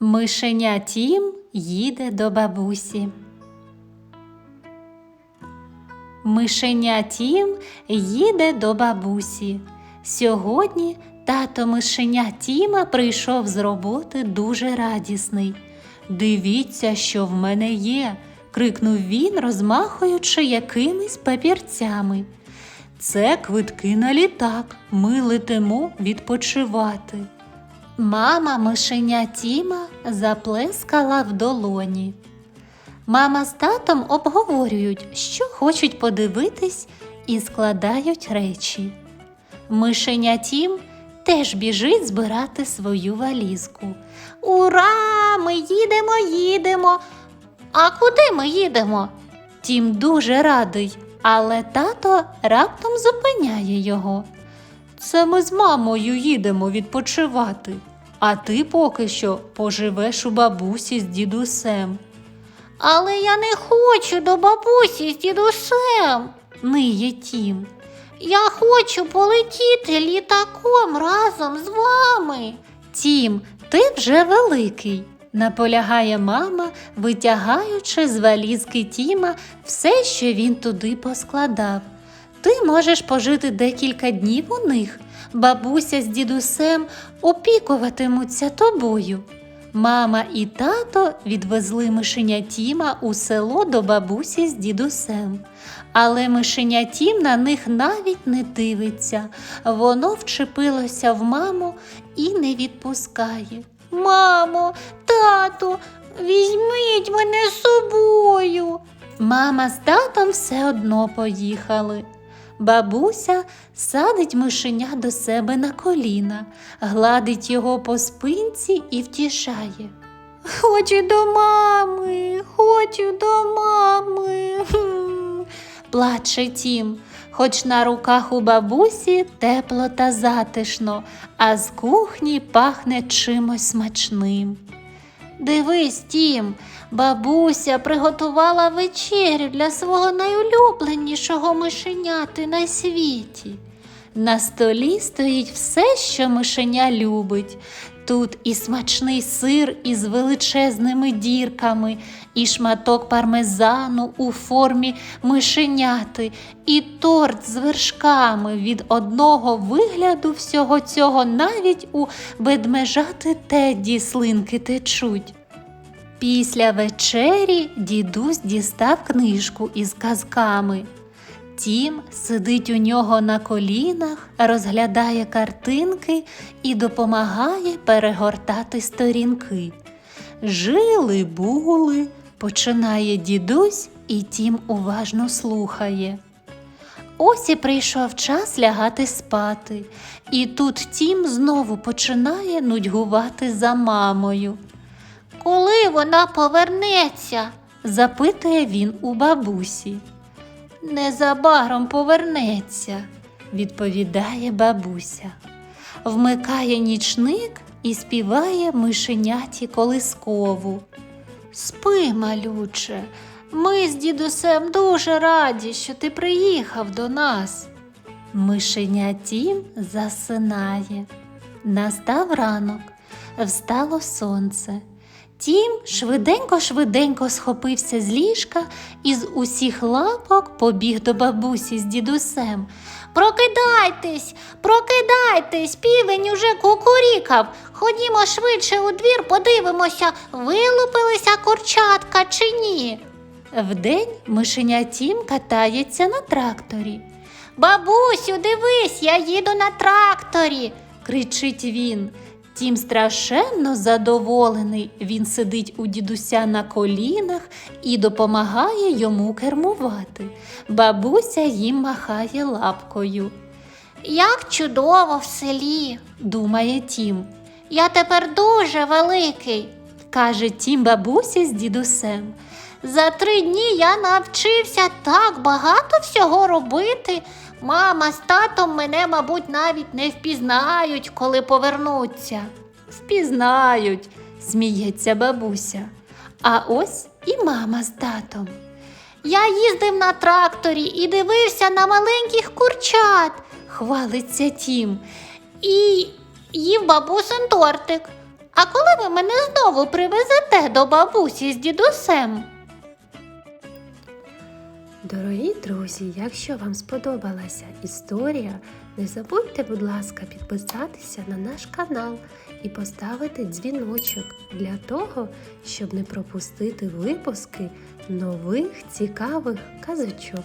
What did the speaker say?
Мишеня Тім їде до бабусі. Мишеня Тім їде до бабусі. Сьогодні тато мишеня Тіма прийшов з роботи дуже радісний. Дивіться, що в мене є, крикнув він, розмахуючи якимись папірцями. Це квитки на літак. Ми летимо відпочивати. Мама мишеня Тіма заплескала в долоні. Мама з татом обговорюють, що хочуть подивитись, і складають речі. Мишеня Тім теж біжить збирати свою валізку. Ура! Ми їдемо, їдемо. А куди ми їдемо? Тім дуже радий, але тато раптом зупиняє його. Це ми з мамою їдемо відпочивати, а ти поки що поживеш у бабусі з дідусем. Але я не хочу до бабусі з дідусем, ниє тім. Я хочу полетіти літаком разом з вами. Тім, ти вже великий, наполягає мама, витягаючи з валізки Тіма все, що він туди поскладав. Ти можеш пожити декілька днів у них. Бабуся з дідусем опікуватимуться тобою. Мама і тато відвезли мишеня Тіма у село до бабусі з дідусем. Але мишеня Тім на них навіть не дивиться. Воно вчепилося в маму і не відпускає. Мамо, тату, візьміть мене з собою. Мама з татом все одно поїхали. Бабуся садить мишеня до себе на коліна, гладить його по спинці і втішає. Хочу до мами, хочу до мами. Плаче тім, хоч на руках у бабусі тепло та затишно, а з кухні пахне чимось смачним. Дивись, тім, бабуся приготувала вечерю для свого найулюбленішого мишеняти на світі. На столі стоїть все, що мишеня любить. Тут і смачний сир із величезними дірками, і шматок пармезану у формі мишеняти, і торт з вершками від одного вигляду всього цього навіть у ведмежати Тедді слинки течуть. Після вечері дідусь дістав книжку із казками. Тім сидить у нього на колінах, розглядає картинки і допомагає перегортати сторінки. Жили були, починає дідусь, і тім уважно слухає. Ось і прийшов час лягати спати, і тут тім знову починає нудьгувати за мамою. Коли вона повернеться? запитує він у бабусі. Незабаром повернеться, відповідає бабуся. Вмикає нічник і співає мишеняті колискову. Спи, малюче, ми з дідусем дуже раді, що ти приїхав до нас. Мишеня Тім засинає. Настав ранок, встало сонце. Тім швиденько-швиденько схопився з ліжка і з усіх лапок побіг до бабусі з дідусем. Прокидайтесь, прокидайтесь, півень уже кукурікав. Ходімо швидше у двір, подивимося, вилупилися курчатка чи ні. Вдень мишеня Тім катається на тракторі. Бабусю, дивись, я їду на тракторі, кричить він. Тім страшенно задоволений. Він сидить у дідуся на колінах і допомагає йому кермувати. Бабуся їм махає лапкою. Як чудово в селі, думає Тім. Я тепер дуже великий, каже Тім бабусі з дідусем. За три дні я навчився так багато всього робити. Мама з татом мене, мабуть, навіть не впізнають, коли повернуться. Впізнають, сміється бабуся. А ось і мама з татом. Я їздив на тракторі і дивився на маленьких курчат, хвалиться Тім, і бабусин тортик. А коли ви мене знову привезете до бабусі з дідусем? Дорогі друзі, якщо вам сподобалася історія, не забудьте, будь ласка, підписатися на наш канал і поставити дзвіночок для того, щоб не пропустити випуски нових цікавих казочок.